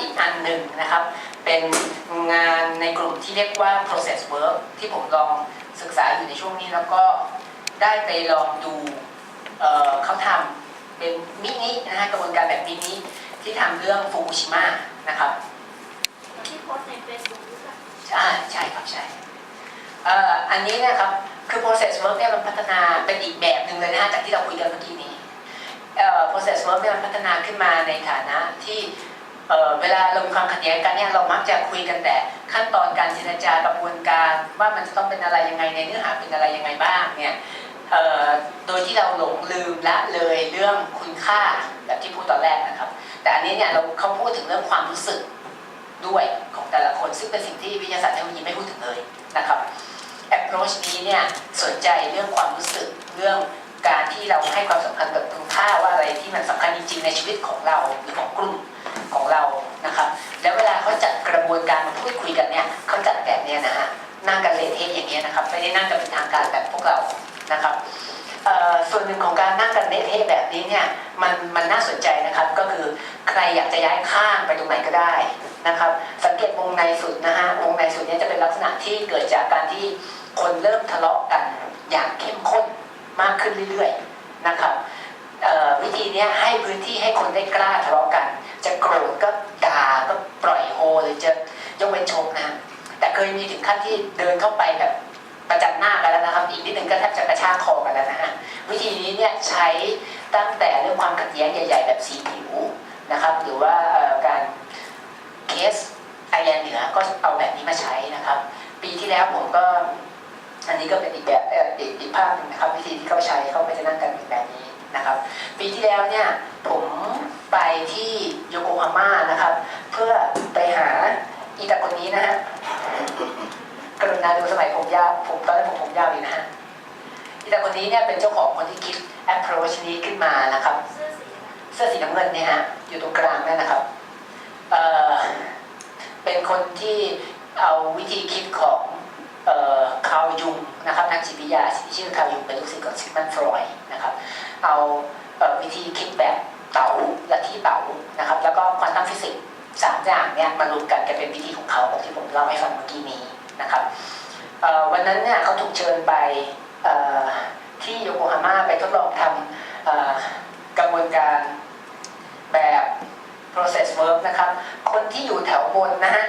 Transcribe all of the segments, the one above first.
อีกอันหนึ่งนะครับ เป็นงานในกลุ่มที่เรียกว่า process work ที่ผมลองศึกษาอยู่ในช่วงนี้แล้วก็ได้ไปลองดูเอ่อเขาทำเป็นมินินะฮะกระบวนการแบบมินิที่ทำเรื่องฟุกุชิมะนะครับที่โพสต์ในเฟซบุ๊กหรือเปล่าใช่ใช่ครับใช่เอ่ออันนี้เนะครับคือ process work เนี่ยมันพัฒนาเป็นอีกแบบหนึ่งเลยนะฮะจากที่เราคุยกันเมื่อกี้นี้เอ่อ process work เนี่ยมันพัฒนาขึ้นมาในฐานะที่ เเวลาเรามีความขัดแย้งกันเนี่ยเรามักจะคุยกันแต่ขั้นตอนการเจรจากระบวนการว่ามันจะต้องเป็นอะไรยังไงในเนื้อหาเป็นอะไรยังไงบ้างเนี่ยโดยที่เราหลงลืมละเลยเรื่องคุณค่าแบบที่พูดตอนแรกนะครับ แต่อันนี้เนี่ยเราเขาพูดถึงเรื่องความรู้สึกด้วยของแต่ละคน ซึ่งเป็นสิ่งที่วิทยาศาสตร์เทคโนโลยีไม่พูดถึงเลยนะครับ approach นี้เนี่ยสนใจเรื่องความรู้สึกเรื่องการที่เราให้ความสำคัญกับคุณค่าว่าอะไรที่มันสำคัญจริงๆในชีวิตของเราหรือของกลุ่ม ของเรานะครับ แล้วเวลาเขาจัดกระบวนการมาพูดคุยกันเนี่ยเขาจัดแบบเนี้ยนะฮะนั่งกันเลเทอย่างเงี้ยนะครับ ไม่ได้นั่งกันเป็นทางการแบบพวกเรานะครับส่วนหนึ่งของการนั่งกันเละเทแบบนี้เนี่ยมันมันน่าสนใจนะครับก็คือใครอยากจะย้ายข้างไปตรงไหนก็ได้นะครับ สังเกตวงในสุดนะฮะวงในสุดเนี้จะเป็นลักษณะที่เกิดจากการที่คนเริ่มทะเลาะกันอย่างเข้มข้นมากขึ้นเรื่อยๆนะครับวิธีนี้ให้พื้นที่ให้คนได้กล้าทะเลาะกัน จะโกรธก็ด่าก็ปล่อยโฮหรือจะยกเว้นชมนะ แต่เคยมีถึงขั้นที่เดินเข้าไปแบบประจันหน้ากันแล้วนะครับ อีกนิดหนึ่งก็แทบจะกระชากคอกันแล้วนะฮะวิธีนี้เนี่ยใช้ตั้งแต่เรื่องความขัดแย้งใหญ่ ๆ แบบสีผิวนะครับ หรือว่าการเคสไอแลนด์เหนือก็เอาแบบนี้มาใช้นะครับ ปีที่แล้วผมก็อันนี้ก็เป็นอีกแบบอีกอีกภาพหนึ่งนะครับ วิธีที่เขาใช้เขาไปจะนั่งกันแบบนี้นะครับ ปีที่แล้วเนี่ยผม ไปที่โยโกฮาม่านะครับ เพื่อไปหาอีตาคนนี้นะฮะกรุณาดูสมัยผมยาวผมตอนนั้นผมผมยาวอยู่นะฮะอีตาคนนี้เนี่ยเป็นเจ้าของคนที่คิด approach นี้ขึ้นมานะครับเสื้อสีอะไรเสื้อสีน้ำเงินเนี่ยฮะอยู่ตรงกลางนั่นนะครับเอ่อเป็นคนที่เอาวิธีคิดของเอ่อคาร์ยุงนะครับนักจิตวิทยาชื่อคาร์ยุงเป็นลูกศิษย์ของซิกมันฟรอยด์นะครับเอาเอ่อวิธีคิดแบบ เต๋าและที่เต๋านะครับ แล้วก็ควอนตัมฟิสิกส์สามอย่างเนี่ยมารวมกันกันเป็นวิธีของเขาแบบที่ผมเล่าให้ฟังเมื่อกี้นี้นะครับวันนั้นเนี่ยเขาถูกเชิญไปที่โยโกฮาม่าไปทดลองทำกระบวนการแบบ process work นะครับ คนที่อยู่แถวบนนะฮะ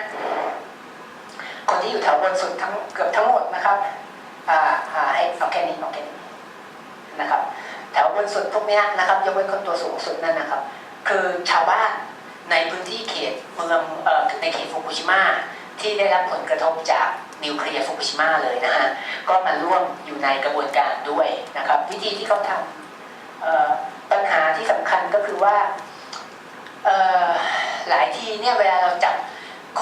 คนที่อยู่แถวบนสุดทั้งเกือบทั้งหมดนะครับ อ่าอ่าให้เอาแค่นี้เอาแค่นี้นะครับ แถวบนสุดพวกนี้นะครับยกเว้นคนตัวสูงสุดนั่นนะครับ คือชาวบ้านในพื้นที่เขตเมืองในเขตฟุกุชิมะที่ได้รับผลกระทบจากนิวเคลียร์ฟุกุชิมะเลยนะฮะก็มาร่วมอยู่ในกระบวนการด้วยนะครับ วิธีที่เขาทำปัญหาที่สำคัญก็คือว่าหลายทีเนี่ยเวลาเราจับ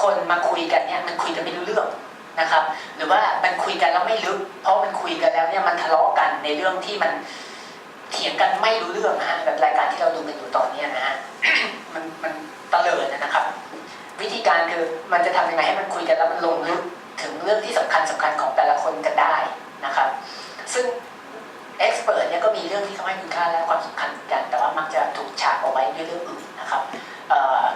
คนมาคุยกันเนี่ยมันคุยกันไม่รู้เรื่องนะครับ หรือว่ามันคุยกันแล้วไม่ลึก เพราะมันคุยกันแล้วเนี่ยมันทะเลาะกันในเรื่องที่มัน เถียงกันไม่รู้เรื่องนะฮะแบบรายการที่เราดูกันอยู่ตอนนี้นะฮะมันมันตะเลิดนะครับ วิธีการคือมันจะทำยังไงให้มันคุยกันแล้วมันลงลึกถึงเรื่องที่สำคัญสำคัญของแต่ละคนกันได้นะครับ ซึ่งเอ็กซ์เพรสเนี่ยก็มีเรื่องที่เขาให้คุณค่าและความสำคัญเหมือนกัน แต่ว่ามักจะถูกฉากเอาไว้ด้วยเรื่องอื่นนะครับ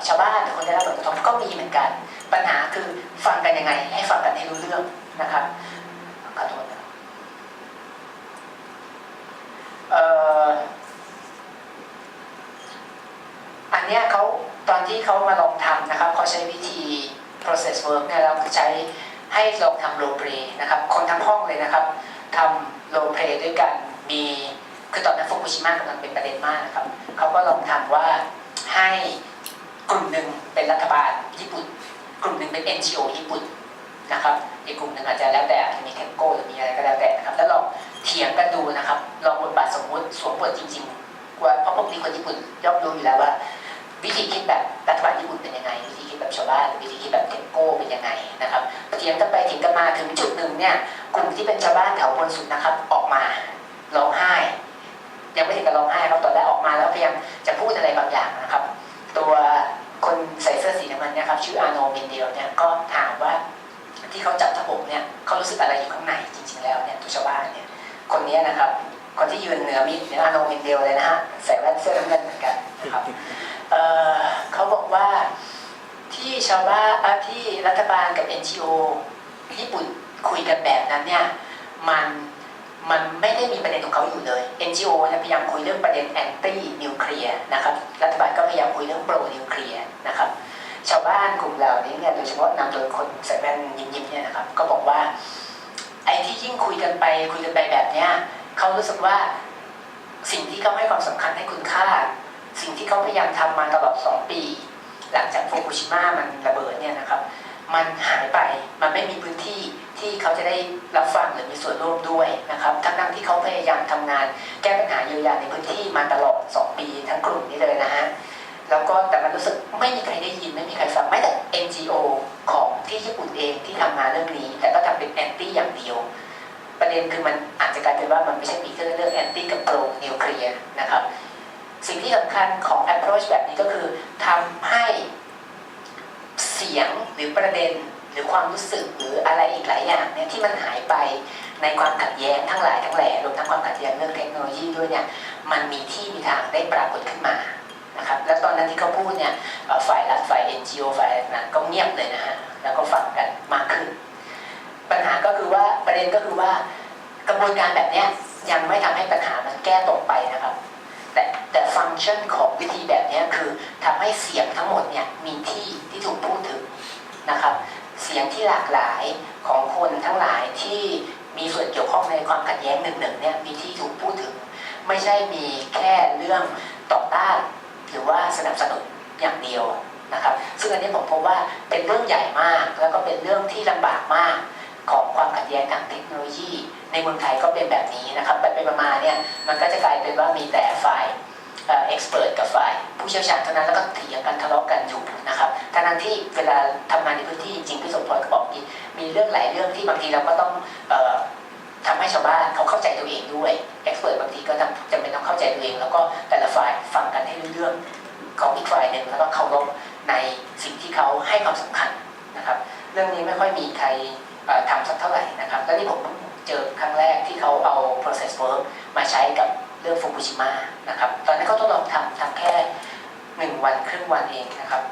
ชาวบ้านหรือคนได้รับผลกระทบก็มีเหมือนกัน ปัญหาคือฟังกันยังไง ให้ฟังกันให้รู้เรื่องนะครับขอโทษนะครับเอันเนี้ยเขาตอนที่เขามาลองทำนะครับเขาใช้วิธี process work เนี่ยแล้วใช้ให้ลองทำ role play นะครับ คนทั้งห้องเลยนะครับทำโรเพลย์ด้วยกันมีคือตอนนั้นฟุกุชิมะกำลังเป็นประเด็นมากนะครับเขาก็ลองทำว่าให้กลุ่มหนึ่งเป็นรัฐบาลญี่ปุ่น กลุ่มหนึ่งเป็น NGO ญี่ปุ่นนะครับอีกกลุ่มหนึ่งอาจจะแล้วแต่อาจจะมีแคนโก้หรือมีอะไรก็แล้วแต่นะครับแล้วลอง เถียงกันดูนะครับ ลองบทบาทสมมุติสวมบทจริงๆว่าเพราะพวกนี้คนญี่ปุ่นย่อมรู้อยู่แล้วว่า วิธีคิดแบบรัฐบาลญี่ปุ่นเป็นยังไง วิธีคิดแบบชาวบ้านหรือวิธีคิดแบบเทนโก้เป็นยังไงนะครับเถียงกันไปเถียงกันมาถึงจุดหนึ่งเนี่ยกลุ่มที่เป็นชาวบ้านแถวบนสุดนะครับ ออกมาร้องไห้ยังไม่ถึงกับร้องไห้ครับตอนแรกออกมาแล้วพยายามจะพูดอะไรบางอย่างนะครับ ตัวคนใส่เสื้อสีน้ำมันเนี่ยครับชื่ออาโนเมนเดลเนี่ยก็ถามว่าที่เขาจับทผมเนี่ยเขารู้สึกอะไรอยู่ข้างในจริง ๆ แล้วเนี่ยตัวชาวบ้านเนี่ย คนนี้นะครับ คนที่ยืนเหนือมีเหนือาโนเมนเดลเลยนะฮะใส่แว่นเสื้อน้ำเงินเหมือนกันนะครับเเขาบอกว่าที่ชาวบ้านที่รัฐบาลกับ NGO ญี่ปุ่นคุยกันแบบนั้นเนี่ยมันมันไม่ได้มีประเด็นของเขาอยู่เลย NGO นี่ยพยายามคุยเรื่องประเด็นแอนตี้นิวเคลียร์นะครับรัฐบาลก็พยายามคุยเรื่องโปรนิวเคลียร์นะครับชาวบ้านกลุ่มเหล่านี้เนี่ยโดยเฉพาะนำโดยคนใส่แว่นยิ้มๆเนี่ยนะครับก็บอกว่า ที่ยิ่งคุยกันไปคุยกันไปแบบเนี้ยเขารู้สึกว่าสิ่งที่เขาให้ความสำคัญให้คุณค่า สิ่งที่เขาพยายามทำมาตลอด2ปี หลังจากฟุกุชิมะมันระเบิดเนี่ยนะครับ มันหายไปมันไม่มีพื้นที่ที่เขาจะได้รับฟังหรือมีส่วนร่วมด้วยนะครับทั้งๆที่เขาพยายามทำงาน แก้ปัญหาเยียวยาในพื้นที่มาตลอด 2 ปีทั้งกลุ่มนี้เลยนะฮะ แล้วก็แต่มันรู้สึกไม่มีใครได้ยินไม่มีใครฟังแม้แต่ NGO ของที่ญี่ปุ่นเองที่ทำงานเรื่องนี้ แต่ก็ทำเป็นแอนตี้อย่างเดียว ประเด็นคือมันอาจจะกลายเป็นว่ามันไม่ใช่มีแค่เรื่องแอนตี้กับโปรนิวเคลียร์นะครับ สิ่งที่สำคัญของ approach แบบนี้ก็คือทำให้เสียงหรือประเด็นหรือความรู้สึกหรืออะไรอีกหลายอย่างเนี่ยที่มันหายไปในความขัดแย้งทั้งหลายทั้งแหล่รวมทั้งความขัดแย้งเรื่องเทคโนโลยีด้วยเนี่ยมันมีที่มีทางได้ปรากฏขึ้นมา นะครับแล้วตอนนั้นที่เขาพูดเนี่ยฝ่ายรัฐฝ่าย NGO ฝ่ายอะไรนั้นก็เงียบเลยนะฮะแล้วก็ฟังกันมากขึ้น ปัญหาก็คือว่าประเด็นก็คือว่ากระบวนการแบบนี้ยังไม่ทำให้ปัญหามันแก้ตกไปนะครับ แต่แต่ฟังก์ชันของวิธีแบบนี้คือทำให้เสียงทั้งหมดเนี่ยมีที่ที่ถูกพูดถึงนะครับ เสียงที่หลากหลายของคนทั้งหลายที่มีส่วนเกี่ยวข้องในความขัดแย้งหนึ่งๆเนี่ยมีที่ถูกพูดถึง ไม่ใช่มีแค่เรื่องต่อต้าน หรือว่าสนับสนุนอย่างเดียวนะครับ ซึ่งอันนี้ผมพบว่าเป็นเรื่องใหญ่มาก แล้วก็เป็นเรื่องที่ลำบากมากของความขัดแย้งทางเทคโนโลยี ในเมืองไทยก็เป็นแบบนี้นะครับไปไปมาเนี่ยมันก็จะกลายเป็นว่ามีแต่ฝ่ายเอ็กซ์เพรสกับฝ่ายผู้เชี่ยวชาญเท่านั้นแล้วก็เถียงกันทะเลาะกันอยู่นะครับทั้งๆที่เวลาทำงานในพื้นที่จริงพี่สมพรก็บอกมีมีเรื่องหลายเรื่องที่บางทีเราก็ต้องอ ทำให้ชาวบ้านเขาเข้าใจตัวเองด้วยเอ็กซ์เพรสบางทีก็จำจำเป็นต้องเข้าใจตัวเอง แล้วก็แต่ละฝ่ายฟังกันให้เรื่องของอีกฝ่ายหนึ่งแล้วก็เคารพในสิ่งที่เขาให้ความสำคัญนะครับ เรื่องนี้ไม่ค่อยมีใครทำสักเท่าไหร่นะครับแล้วนี่ผมเจอครั้งแรกที่เขาเอา process work มาใช้กับเรื่องฟุกุชิมะนะครับ ตอนนั้นเขาทดลองทำทำแค่หนึ่งวันครึ่งวันเองนะครับ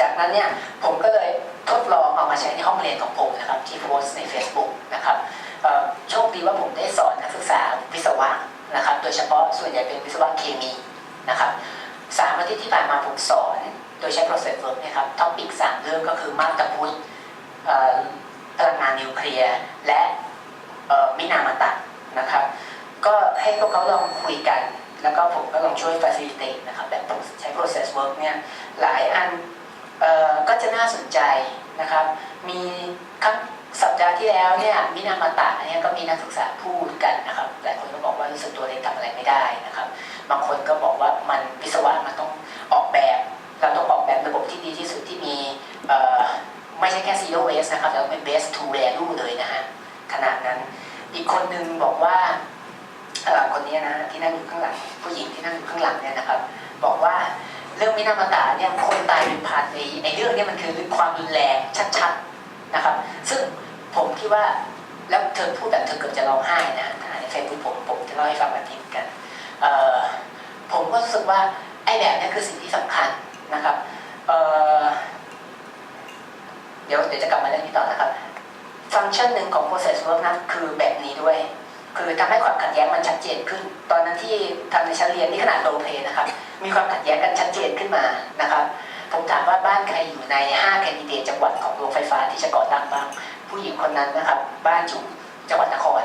จากนั้นเนี่ยผมก็เลยทดลองเอามาใช้ในห้องเรียนของผมนะครับที่โพสใน Facebook นะครับ โชคดีว่าผมได้สอนนักศึกษาวิศวะนะครับ โดยเฉพาะส่วนใหญ่เป็นวิศวะเคมีนะครับสามอาทิตย์ที่ผ่านมาผมสอน โดยใช้ process work เนะครับท็อปิกสามเรื่องก็คือมาตรพุทธพลังงานนิวเคลียร์และมินามาตะนะครับ ก็ให้พวกเขาลองคุยกัน แล้วก็ผมก็ลองช่วย facilitate นะครับแบบใช้ process work เนี่ยหลายอันออก็จะน่าสนใจนะครับ มีครั้ง สัปดาห์ที่แล้วเนี่ยมินามาตะเนี่ยก็มีนักศึกษาพูดกันนะครับหลายคนก็บอกว่ารู้สึกตัวเล็กทำอะไรไม่ได้นะครับ บางคนก็บอกว่ามันวิศวะมันต้องออกแบบ เราต้องออกแบบระบบที่ดีที่สุดที่มีไม่ใช่แค่ zero waste นะครับแต่เป็น base to value เลยนะฮะขนาดนั้น อีกคนนึงบอกว่าคนนี้นะที่นั่งอยู่ข้างหลังผู้หญิงที่นั่งอยู่ข้างหลังเนี่ยนะครับ บอกว่าเรื่องมินามาตาเนี่ยคนตายเป็นพันในในเรื่องเนี้มันคือความรุนแรงชัดๆนะครับ ซึ่ง ผมคิดว่าแล้วเธอพูดแบบเธอเกือบจะร้องไห้นะในเฟซบุ๊กผมผมจะเล่าให้ฟังแบบนี้กันเออผมก็รู้สึกว่าไอ้แบบนี้คือสิ่งที่สำคัญนะครับเออเดี๋ยวเดี๋ยวจะกลับมาเรื่องนี้ต่อนะครับ ฟังก์ชันหนึ่งของ process work นะคือแบบนี้ด้วย คือทำให้ความขัดแย้งมันชัดเจนขึ้น ตอนนั้นที่ทำในชั้นเรียนนี่ขนาดโรเพนะครับ มีความขัดแย้งกันชัดเจนขึ้นมานะครับผมถามว่าบ้านใครอยู่ใน5แคนดิเดตจังหวัดของโรงไฟฟ้าที่จะก่อตั้งบ้าง ผู้หญิงคนนั้นนะครับ บ้านอยู่จังหวัดนคร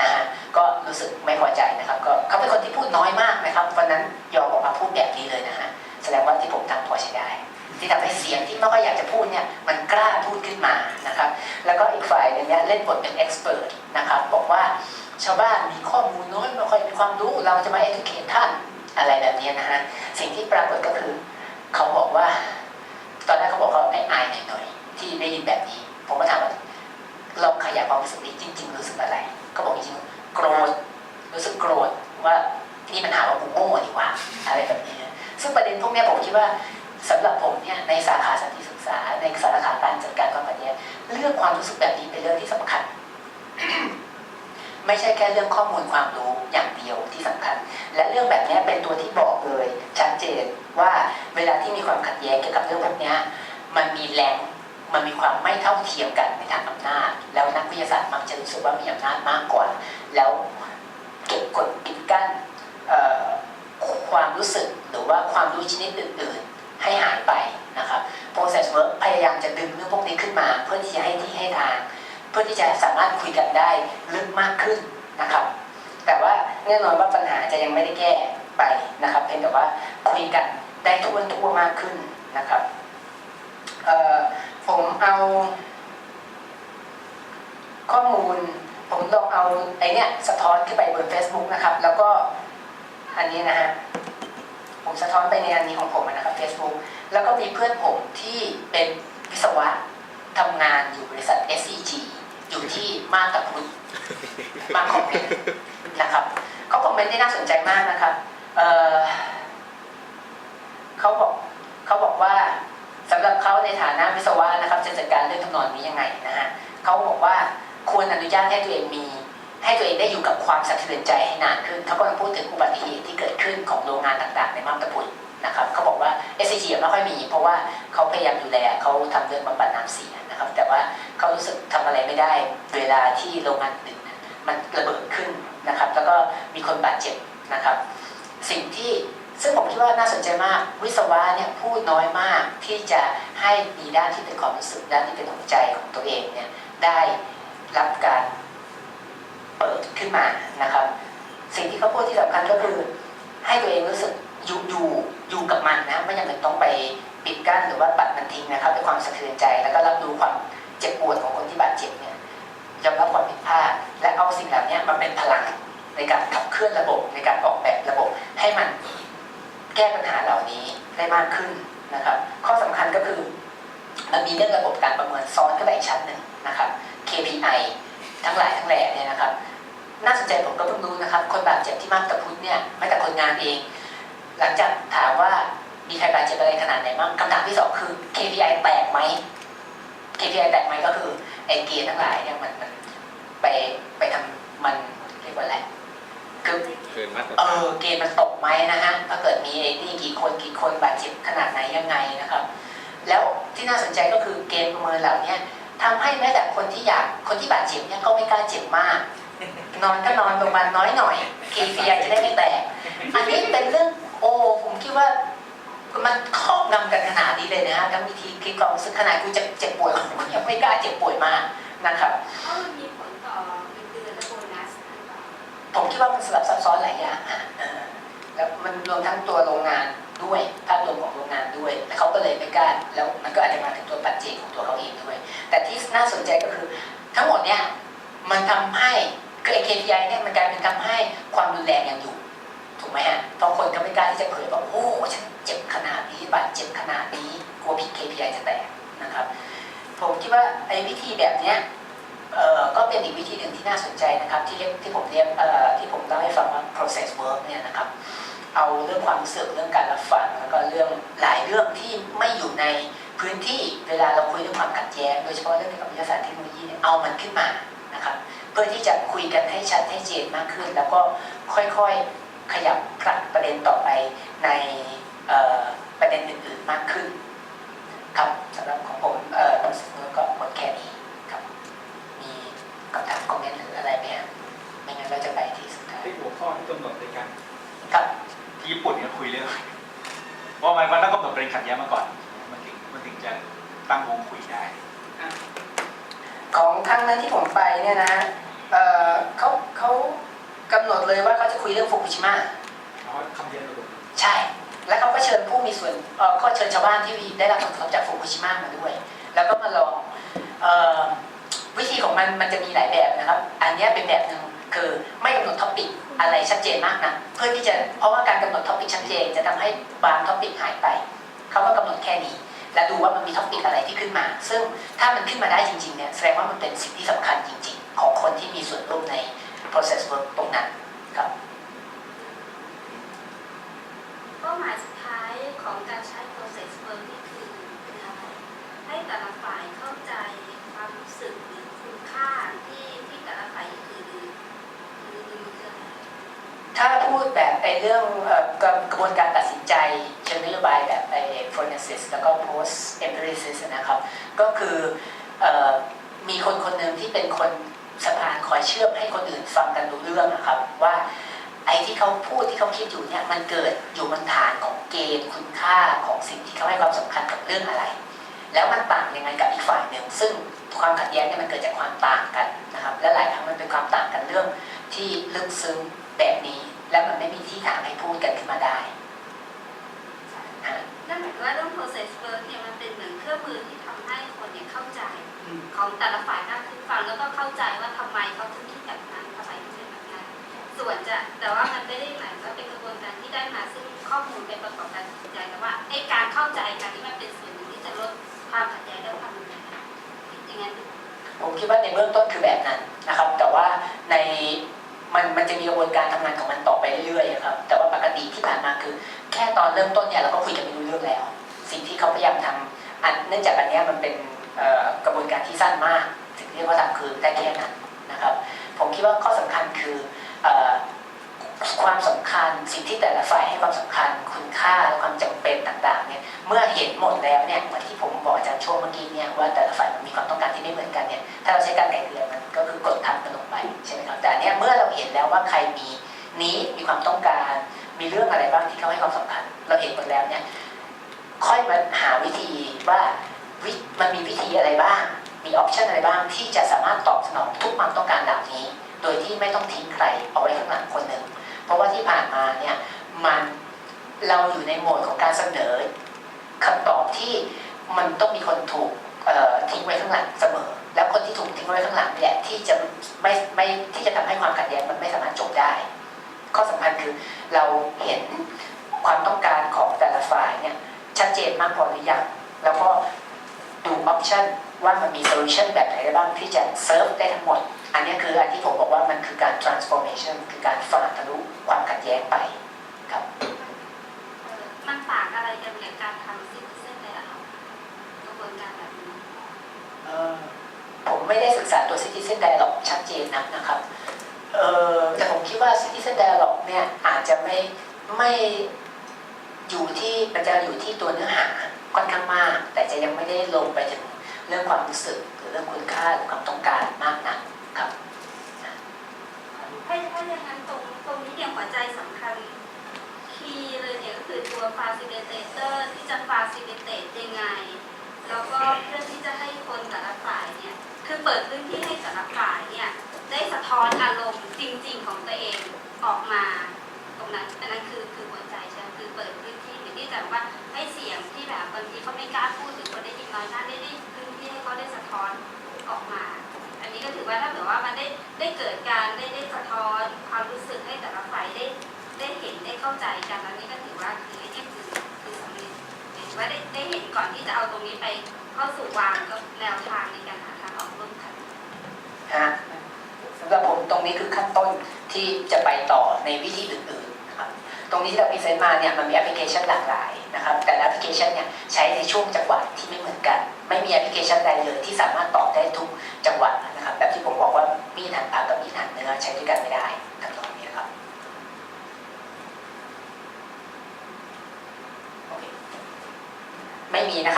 นะฮะก็รู้สึกไม่พอใจนะครับ ก็เขาเป็นคนที่พูดน้อยมากนะครับวันนั้นยอมออกมาพูดแบบนี้เลยนะฮะแสดงว่าที่ผมทำพอใช้ได้ ที่ทำให้เสียงที่ไม่ค่อยอยากจะพูดเนี่ยมันกล้าพูดขึ้นมานะครับ แล้วก็อีกฝ่ายนึงเนี่ยเล่นบทเป็นเอ็กซ์เพรสนะครับบอกว่าชาวบ้านมีข้อมูลน้อยไม่ค่อยมีความรู้เราจะมา educate ท่านอะไรแบบนี้นะฮะสิ่งที่ปรากฏก็คือ เขาบอกว่า ตอนแรกเขาบอกเขาไอ้อายหน่อยๆที่ได้ยินแบบนี้ ผมก็ถามว่าลองขยายความรู้สึกนี้จริง ๆ รู้สึกอะไรเขาบอกจริงๆโกรธรู้สึกโกรธว่านี่มันหาว่ากูโง่ดีกว่าอะไรแบบนี้ ซึ่งประเด็นพวกนี้ผมคิดว่าสำหรับผมเนี่ยในสาขาสันติศึกษา ในสาขาการจัดการความขัดแย้งเรื่องความรู้สึกแบบนี้เป็นเรื่องที่สำคัญ ไม่ใช่แค่เรื่องข้อมูลความรู้อย่างเดียวที่สำคัญ และเรื่องแบบนี้เป็นตัวที่บอกเลยชัดเจนว่าเวลาที่มีความขัดแย้งเกี่ยวกับเรื่องแบบนี้มันมีแรง มันมีความไม่เท่าเทียมกันในทางอำนาจ แล้วนักวิทยาศาสตร์มักจะรู้สึกว่ามีอำนาจมากกว่า แล้วเก็บกดปิดกั้นความรู้สึกหรือว่าความรู้ชนิดอื่น ๆ ให้หายไปนะครับ process work พยายามจะดึงเรื่องพวกนี้ขึ้นมา เพื่อที่จะให้ที่ให้ทาง เพื่อที่จะสามารถคุยกันได้ลึกมากขึ้นนะครับ แต่ว่าแน่นอนว่าปัญหาจะยังไม่ได้แก้ไปนะครับ เพียงแต่ว่าคุยกันได้ทั่วทั่วมากขึ้นนะครับเอ่อ ผมเอาข้อมูล ผมลองเอาไอเนี้ยสะท้อนขึ้นไปบน Facebook นะครับ แล้วก็อันนี้นะฮะผมสะท้อนไปในอันนี้ของผมนะครับ Facebook แล้วก็มีเพื่อนผมที่เป็นวิศวะทำงานอยู่บริษัท SCG อยู่ที่มาบตาพุธมาคอมเมนต์นะครับเขาคอมเมนต์ที่น่าสนใจมากนะครับเเขาบอกเขาบอกว่า สำหรับเขาในฐานะวิศวะนะครับจะจัดการเรื่องทำนองนี้ยังไงนะฮะเขาบอกว่าควรอนุญาตให้ตัวเองมี ให้ตัวเองได้อยู่กับความสะเทือนใจให้นานขึ้นเขากำลังพูดถึงอุบัติเหตุที่เกิดขึ้นของโรงงานต่างๆ ในมาบตาพุธนะครับเขาบอกว่า SCG ไม่ค่อยมี เพราะว่าเขาพยายามดูแลเขาทำเรื่องบำบัดน้ำเสียนะครับ แต่ว่าเขารู้สึกทำอะไรไม่ได้ เวลาที่โรงงานหนึ่งเนี่ยมันระเบิดขึ้นนะครับ แล้วก็มีคนบาดเจ็บนะครับ สิ่งที่ ซึ่งผมคิดว่าน่าสนใจมากวิศวะเนี่ยพูดน้อยมากที่จะให้มีด้านที่เป็นความรู้สึกด้านที่เป็นหัวใจของตัวเองเนี่ยได้รับการเปิดขึ้นมานะครับ สิ่งที่เขาพูดที่สำคัญก็คือให้ตัวเองรู้สึกอยู่อยู่อยู่กับมันนะไม่จำเป็นต้องไปปิดกั้นหรือว่าปัดมันทิ้งนะครับด้วยความสะเทือนใจ แล้วก็รับรู้ความเจ็บปวดของคนที่บาดเจ็บเนี่ยยอมรับความผิดพลาดและเอาสิ่งเหล่านี้มาเป็นพลังในการขับเคลื่อนระบบในการออกแบบระบบให้มัน ก้ปัญหาเหล่านี้ได้มากขึ้นนะครับ ข้อสำคัญก็คือมันมีเรื่องระบบการประเมินซ้อนขึ้นไปอีกชั้นหนึ่งนะครับ KPI ทั้งหลายทั้งแหล่เนี่ยนะครับ น่าสนใจผมก็เพิ่งรู้นะครับ คนบาดเจ็บที่มาบตาพุธเนี่ยแม้แต่คนงานเอง หลังจากถามว่ามีใครบาดเจ็บอะไรขนาดไหนบ้างคำถามที่สองคือ KPI แตกไหม KPI แตกไหมก็คือไอ้เกณฑ์ทั้งหลายเนี่ยมันมันไปไปทำมันเรียกว่าอะไรคือ เกินมาตรเอฐานอเกณฑ์มันตกไหมนะฮะถ้าเกิดมีไอ้นี่กี่คนกี่คนบาดเจ็บขนาดไหนยังไงนะครับ แล้วที่น่าสนใจก็คือเกณฑ์ประเมินเหล่านี้ทำให้แม้แต่คนที่อยากคนที่บาดเจ็บเนี่ยก็ไม่กล้าเจ็บมาก นอนก็นอนโรงพยาบาลน้อยหน่อย KPI จะได้ไม่แตก อันนี้เป็นเรื่องโอ้ผมคิดว่า มันครอบงำกันขนาดนี้เลยนะฮะทั้งวิธีคิดความรู้สึกขนาดกูจะเจ็บป่วยกูยังไม่กล้าเจ็บป่วยมากนะครับ เพราะมันมีผลต่อ ผมคิดว่ามันสลับซับซ้อนหลายอย่างอะแล้วมันรวมทั้งตัวโรงงานด้วยภาพรวมของโรงงานด้วยแล้วเขาก็เลยไม่กล้าแล้วมันก็อาจจะมาถึงตัวปัจเจกของตัวเขาเองด้วย แต่ที่น่าสนใจก็คือ ทั้งหมดเนี่ยมันทำให้คือไอ้ KPI เนี่ยมันกลายเป็นทำให้ความรุนแรงยังอยู่ถูกไหมฮะเพราะคนก็ไม่กล้าที่จะเผยบอกโอ้ฉันเจ็บขนาดนี้บาดเจ็บขนาดนี้กลัวผิด KPI จะแตกนะครับ ผมคิดว่าไอ้วิธีแบบเนี้ย ก็เป็นอีกวิธีหนึ่งที่น่าสนใจนะครับที่เรียกที่ผมเรียกที่ผมเล่าให้ฟังว่า process work เนี่ยนะครับเอาเรื่องความรู้สึกเรื่องการรับฟังแล้วก็เรื่องหลายเรื่องที่ไม่อยู่ในพื้นที่เวลาเราคุยเรื่องความขัดแย้งโดยเฉพาะเรื่องเกี่ยวกับวิทยาศาสตร์เทคโนโลยีเนี่ยเอามันขึ้นมานะครับเพื่อที่จะคุยกันให้ชัดให้เจนมากขึ้น แล้วก็ค่อยๆขยับผลักประเด็นต่อไปในประเด็นอื่นๆมากขึ้นครับสำหรับของผมเอ่อก็หมดแค่นี้ คำถามคอมเมนต์หรืออะไรไหมฮะไม่งั้นเราจะไปที่สุดท้ายที่หัวข้อที่กำหนดในการครับที่ญี่ปุ่นเนี่ยคุยเรื่องว่ามันมันต้องกำหนดประเด็นขัดแย้งมาก่อน มันถึงมันถึงจะตั้งวงคุยได้ ของครั้งนั้นที่ผมไปเนี่ยนะฮะเอ่อเขาเขากำหนดเลยว่าเขาจะคุยเรื่องฟุกุชิมะเพราะคำเดียวระบบใช่ แล้วเขาก็เชิญผู้มีส่วนเอ่อก็เชิญชาวบ้านที่ได้รับผลกระทบจากฟุกุชิมะมาด้วย แล้วก็มาลองเอ่อ วิธีของมันมันจะมีหลายแบบนะครับ อันนี้เป็นแบบหนึ่งคือไม่กำหนดท็อปิกอะไรชัดเจนมากนะเพื่อที่จะเพราะว่าการกำหนดท็อปิกชัดเจนจะทำให้บางท็อปิกหายไปเขาก็กำหนดแค่นี้ และดูว่ามันมีท็อปิกอะไรที่ขึ้นมา ซึ่งถ้ามันขึ้นมาได้จริงๆเนี่ยแสดงว่ามันเป็นสิ่งที่สำคัญจริง ๆ ของคนที่มีส่วนร่วมใน process work ตรงนั้นครับ เป้าหมายสุดท้ายของการใช้ process work นี่คือคืออะไร ให้แต่ละฝ่ายเข้าใจความรู้สึกหรือคุณค่าที่ที่แต่ละฝ่ายคือคือคือคืออะไร ถ้าพู ดแบบไอ้เรื่องกระบวนการตัดสินใจเชิงนโยบายแบบไอ้ phronesis แล้วก็ post empiricis นะครับ ก็คืออมีคนคนหนึ่งที่เป็นคนสะพานคอยเชื่อมให้คนอื่นฟังกันรู้เรื่องนะครับ ว่าไอ้ที่เขาพูดที่เขาคิดอยู่เนี่ยมันเกิดอยู่บนฐานของเกณฑ์คุณค่าของสิ่งที่เขาให้ความสำคัญกับเรื่องอะไร แล้วมันต่างยังไงกับอีกฝ่ายหนึ่งซึ่งความขัดแย้งเนี่ยมันเกิดจากความต่างกันนะครับ และหลายครั้งมันเป็นความต่างกันเรื่องที่ลึกซึ้งแบบนี้ และมันไม่มีที่ทางให้พูดกันขึ้นมาได้นะนั่นหมายความว่าเรื่อง process work เนี่ยมันเป็นเหมือนเครื่องมือที่ทำให้คนเนี่ยเข้าใจของแต่ละฝ่ายมากขึ้นฟังแล้วก็เข้าใจว่าทำไมเขาถึงคิดแบบนั้นทำไมถึงเป็นแบบนั้น ส่วนจะแต่ว่ามันไม่ได้หมายว่าเป็นกระบวนการที่ได้มาซึ่งข้อมูลเป็นประกอบการตัดสินใจแต่ว่าไอ้การเข้าใจการที่มันเป็นส่วนหนึ่งที่จะลดความขัดแย้งและความรุนแรงอย่างนั้นผมคิดว่าในเบื้องต้นคือแบบนั้นนะครับ แต่ว่าใน มันมันจะมีกระบวนการทำงานของมันต่อไปเรื่อยๆครับ แต่ว่าปกติที่ผ่านมาคือ แค่ตอนเริ่มต้นเนี่ยเราก็คุยกันไม่รู้เรื่องแล้ว สิ่งที่เขาพยายามทำอันเนื่องจากอันนี้มันเป็นกระบวนการที่สั้นมาก สิ่งที่เขาทำคือได้แค่นั้นนะครับ ผมคิดว่าข้อสำคัญคืออ ความสำคัญสิ่งที่แต่ละฝ่ายให้ความสำคัญ คุณค่าและความจำเป็นต่างๆเนี่ยเมื่อเห็นหมดแล้วเนี่ยเหมือนที่ผมบอกอาจารย์ช่วงเมื่อกี้เนี่ยว่าแต่ละฝ่ายมันมีความต้องการที่ไม่เหมือนกันเนี่ยถ้าเราใช้การไกลเกลี่ยมันก็คือกดทับกันลงไปใช่ไหมครับแต่เนี้ยเมื่อเราเห็นแล้วว่าใครมีนี้มีความต้องการ มีเรื่องอะไรบ้างที่เขาให้ความสำคัญ เราเห็นหมดแล้วเนี่ยค่อยมาหาวิธีว่าวิมันมีวิธีอะไรบ้าง มีออปชันอะไรบ้างที่จะสามารถตอบสนองทุกความต้องการเหล่านี้ โดยที่ไม่ต้องทิ้งใครเอาไว้ข้างหลังคนหนึ่ง ราะว่าที่ผ่านมาเนี่ยมันเราอยู่ในโหมดของการเสนอคำตอบที่มันต้องมีคนถูกทิ้งไว้ข้างหลังเสมอ แล้วคนที่ถูกทิ้งไว้ข้างหลังเนี่ยที่จะไม่ไม่ที่จะทำให้ความขัดแย้งมันไม่สามารถจบได้ข้อสำคัญคือเราเห็นความต้องการของแต่ละฝ่ายเนี่ยชัดเจนมากพอหรือยังแล้วก็ดูออปชันว่ามันมีโซลูชันแบบไหนบ้างที่จะเซิร์ฟได้ทั้งหมด อันนี้คืออันที่ผมบอกว่ามันคือการ transformation คือการฝ่าทะลุความขัดแย้งไปครับเอ่อมันต่างอะไรกันกับการทำซิติเซนไดอะครับกระบวนการแบบนี้เอ่อผมไม่ได้ศึกษาตัว Citizen Dialogue ชัดเจนนักนะครับเอ่อแต่ผมคิดว่า Citizen Dialogue เนี่ยอาจจะไม่ไม่อยู่ที่มันจะอยู่ที่ตัวเนื้อหาค่อนข้างมาก แต่จะยังไม่ได้ลงไปถึงเรื่องความรู้สึกหรือเรื่องคุณค่าหรือความต้องการมากนักครับ ถ้าถ้าอย่างนั้นตรงตรงนี้เนี่ยหัวใจสำคัญคีย์เลยเนี่ยก็คือตัว facilitator ที่จะ facilitate ยังไง แล้วก็เพื่อที่จะให้คนแต่ละฝ่ายเนี่ย คือเปิดพื้นที่ให้แต่ละฝ่ายเนี่ย ได้สะท้อนอารมณ์จริง ๆ ของตัวเองออกมา ตรงนั้นอันนั้นคือคือหัวใจใช่ไหมคือเปิดพื้นที่หรือที่จะแบบว่าให้เสียงที่แบบบางทีเขาไม่กล้าพูดหรือคนได้ยินน้อยน้าได้ได้พื้นที่ให้เขาได้สะท้อนออกมา อันนี้ก็ถือว่าถ้าเกิดว่ามันได้ได้เกิดการได้ได้สะท้อนความรู้สึกให้แต่ละฝ่ายได้ได้เห็นได้เข้าใจกันอันนี้ก็ถือว่าคือนี่คือคือสำเร็จหรือ ว่าได้ได้เห็นก่อนที่จะเอาตรงนี้ไปเข้าสู่วางก็แนวทางในการหาทางออกร่วมกันฮะสำหรับผมตรงนี้คือขั้นต้นที่จะไปต่อในวิธีอื่นๆนะครับตรงนี้ที่เราพรีเซนต์มาเนี่ยมันมีแอปพลิเคชันหลากหลายนะครับแต่ละแอปพลิเคชันเนี่ยใช้ในช่วงจังหวะที่ไม่เหมือนกัน ไม่มีแอปพลิเคชันใดเลยที่สามารถตอบได้ทุกจังหวะนะครับแบบที่ผมบอกว่ามีดหั่นผักกับมีดหั่นเนื้อใช้ด้วยกันไม่ได้ทั้งสองนี้นะครับโอเค ไม่มีนะคะ